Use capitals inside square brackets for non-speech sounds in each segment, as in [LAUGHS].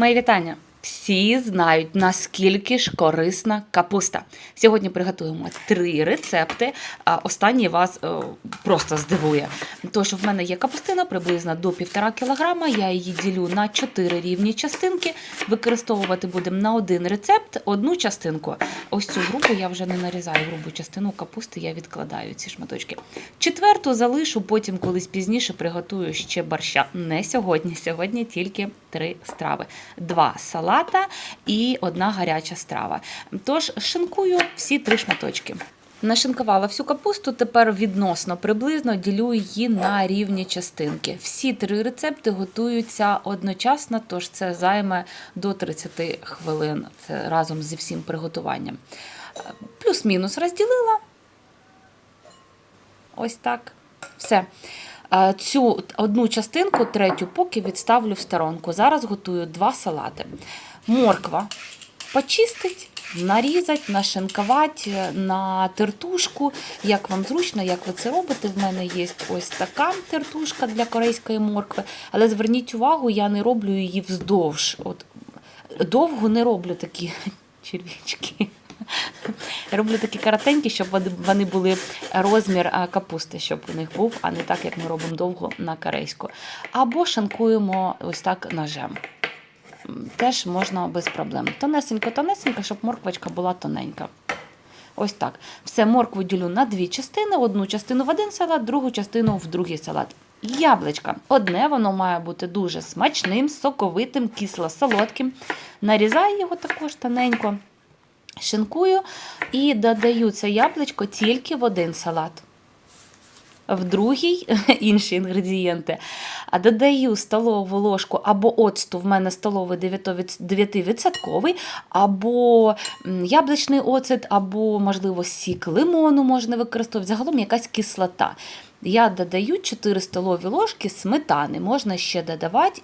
Мої вітання! Всі знають, наскільки ж корисна капуста. Сьогодні приготуємо три рецепти. а Останній вас е, просто здивує. Тож в мене є капустина приблизно до 1,5 кг. Я її ділю на 4 рівні частинки. Використовувати будемо на один рецепт одну частинку. Ось цю грубу я вже не нарізаю. Грубу частину капусти я відкладаю ці шматочки. Четверту залишу, потім колись пізніше приготую ще борща. Не сьогодні. Сьогодні тільки три страви: два салата і одна гаряча страва. Тож шинкую всі три шматочки. Нашинкувала всю капусту, тепер відносно приблизно ділю її на рівні частинки. Всі три рецепти готуються одночасно, тож це займе до 30 хвилин. Це разом зі всім приготуванням. Плюс-мінус розділила. Ось так. Все. Е, Цю одну частинку, третю, поки відставлю в сторонку. Зараз готую два салати. Морква почистить, нарізать, нашинкувати на тертушку. Як вам зручно, як ви це робите? В мене є ось така тертушка для корейської моркви. Але зверніть увагу, я не роблю її вздовж. От, довго не роблю такі [LAUGHS] червячки. Роблю такі коротенькі, щоб вони- були розмір капусти, щоб у них був, а не так, як ми робимо довго на корейську. Або шанкуємо ось так ножем. Теж можна без проблем. Тонесенько, тонесенько, щоб морквочка була тоненька. Ось так. Все, моркву ділю на дві частини: одну частину в один салат, другу частину в другий салат. Яблучка. Одне воно має бути дуже смачним, соковитим, кисло-солодким. Нарізаю його також тоненько, шинкую і додаю це яблучко тільки в один салат. В другий [LAUGHS] інші інгредієнти. А додаю столову ложку або оцту, в мене столовий 9%, або яблучний оцет, або, можливо, сік лимону можна використовувати. Загалом якась кислота. Я додаю 4 столові ложки сметани. Можна ще додавати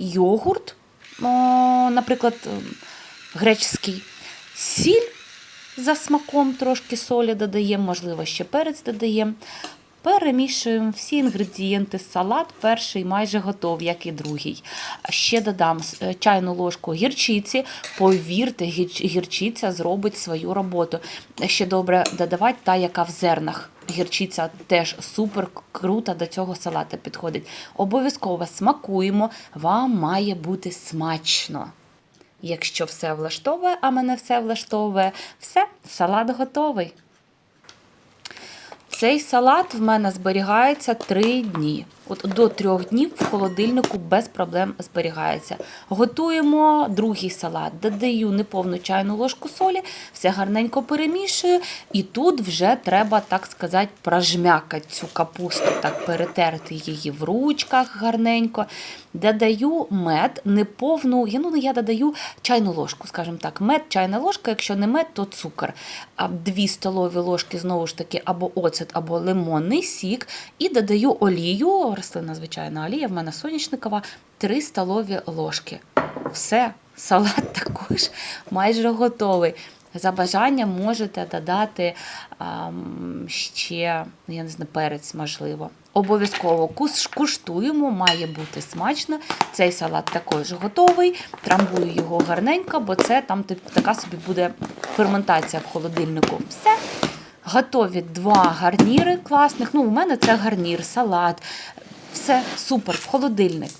йогурт, наприклад, греческий, сіль за смаком, трошки солі додаємо, можливо, ще перець додаємо. Перемішуємо всі інгредієнти. Салат перший майже готов, як і другий. Ще додам е, чайну ложку гірчиці. Повірте, гірчиця зробить свою роботу. Ще добре додавати та, яка в зернах. Гірчиця теж супер круто до цього салата підходить. Обов'язково смакуємо, вам має бути смачно. Якщо все влаштовує, а мене все влаштовує, все, салат готовий. Цей салат в мене зберігається 3 дні. От до трьох днів в холодильнику без проблем зберігається. Готуємо другий салат, додаю неповну чайну ложку солі, все гарненько перемішую, і тут вже треба, так сказати, прожмякати цю капусту, так перетерти її в ручках гарненько. Додаю мед, неповну, я, ну, я додаю чайну ложку, скажімо так, мед, чайна ложка, якщо не мед, то цукор. А Дві столові ложки, знову ж таки, або оцет, або лимонний сік. І додаю олію, рослина звичайна олія, в мене соняшникова, 3 столові ложки. Все, салат [LAUGHS] також майже готовий. За бажанням можете додати ам, ще, ну, я не знаю, перець, можливо. Обов'язково куштуємо, має бути смачно. Цей салат також готовий. Трамбую його гарненько, бо це там така собі буде ферментація в холодильнику. Все. Готові два гарніри класних. Ну, у мене це гарнір, салат. Все супер, в холодильник.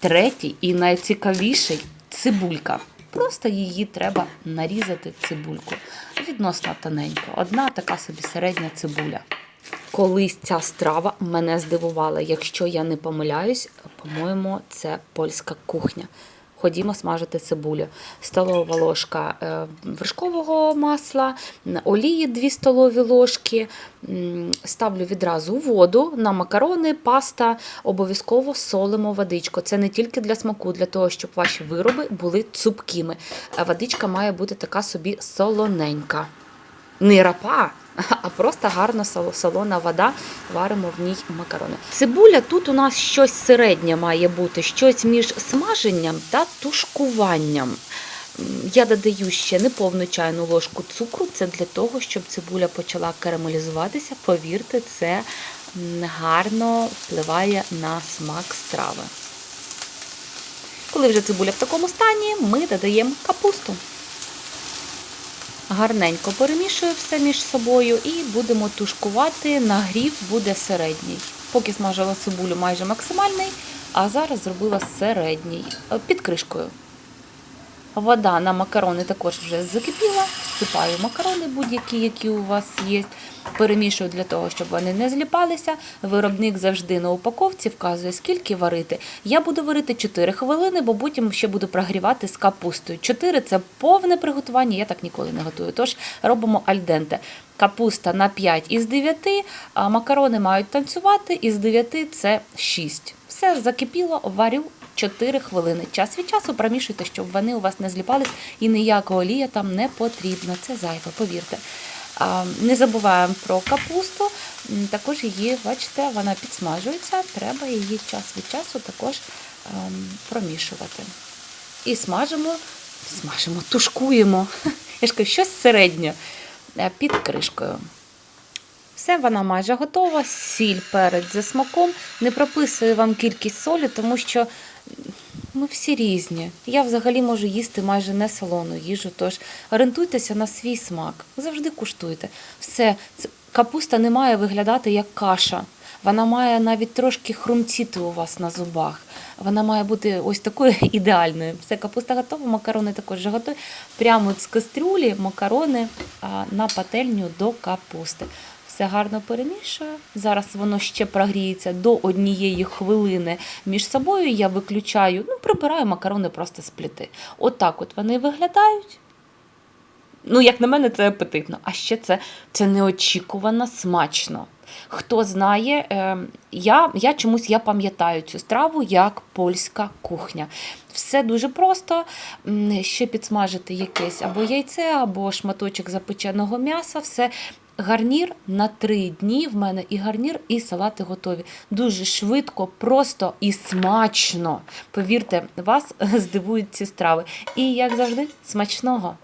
Третій і найцікавіший цибулька. Просто її треба нарізати цибульку. Відносно тоненько. Одна така собі середня цибуля. Колись ця страва мене здивувала. Якщо я не помиляюсь, по-моєму, це польська кухня. Ходімо смажити цибулю. Столова ложка е, вершкового масла, олії 2 столові ложки. Ставлю відразу воду на макарони, паста. Обов'язково солимо водичку. Це не тільки для смаку, для того, щоб ваші вироби були цупкими. Е, Водичка має бути така собі солоненька не рапа, а просто гарна солона вода, варимо в ній макарони. Цибуля тут у нас щось середнє має бути, щось між смаженням та тушкуванням. Я додаю ще неповну чайну ложку цукру. Це для того, щоб цибуля почала карамелізуватися. Повірте, це гарно впливає на смак страви. Коли вже цибуля в такому стані, ми додаємо капусту. Гарненько перемішую все між собою і будемо тушкувати. Нагрів буде середній. Поки смажила цибулю майже максимальний, а зараз зробила середній е, під кришкою. Вода на макарони також вже закипіла. Всипаю макарони будь-які, які у вас є. Перемішую для того, щоб вони не зліпалися. Виробник завжди на упаковці вказує, скільки варити. Я буду варити 4 хвилини, бо потім ще буду прогрівати з капустою. 4 – це повне приготування, я так ніколи не готую. Тож робимо альденте. Капуста на 5 із 9, а макарони мають танцювати, із 9 це 6. Все закипіло, варю 4 хвилини. Час від часу промішуйте, щоб вони у вас не зліпались і ніякого олія там не потрібно. Це зайве, повірте. Не забуваємо про капусту. Також її, бачите, вона підсмажується. Треба її час від часу також ем, промішувати. І смажимо, смажимо, тушкуємо. [LAUGHS] Я ж кажу, щось середнє е, під кришкою. Все, вона майже готова. Сіль перець за смаком. Не прописую вам кількість солі, тому що ми всі різні. Я взагалі можу їсти майже не солону їжу, тож орієнтуйтеся на свій смак. Завжди куштуйте. Все, капуста не має виглядати як каша. Вона має навіть трошки хрумтіти у вас на зубах. Вона має бути ось такою [LAUGHS] ідеальною. Все, капуста готова, макарони також готові. Прямо з кастрюлі макарони на пательню до капусти. Все гарно перемішую. Зараз воно ще прогріється до однієї хвилини між собою. Я виключаю, ну, прибираю макарони просто з плити. Отак от вони виглядають. Ну, як на мене, це апетитно. А ще це, це неочікувано смачно. Хто знає, е, я, я чомусь я пам'ятаю цю страву як польська кухня. Все дуже просто. Ще підсмажити якесь або яйце, або шматочок запеченого м'яса. Все. Гарнір на три дні в мене і гарнір, і салати готові. Дуже швидко, просто і смачно. Повірте, вас [LAUGHS] здивують ці страви. І як завжди, смачного!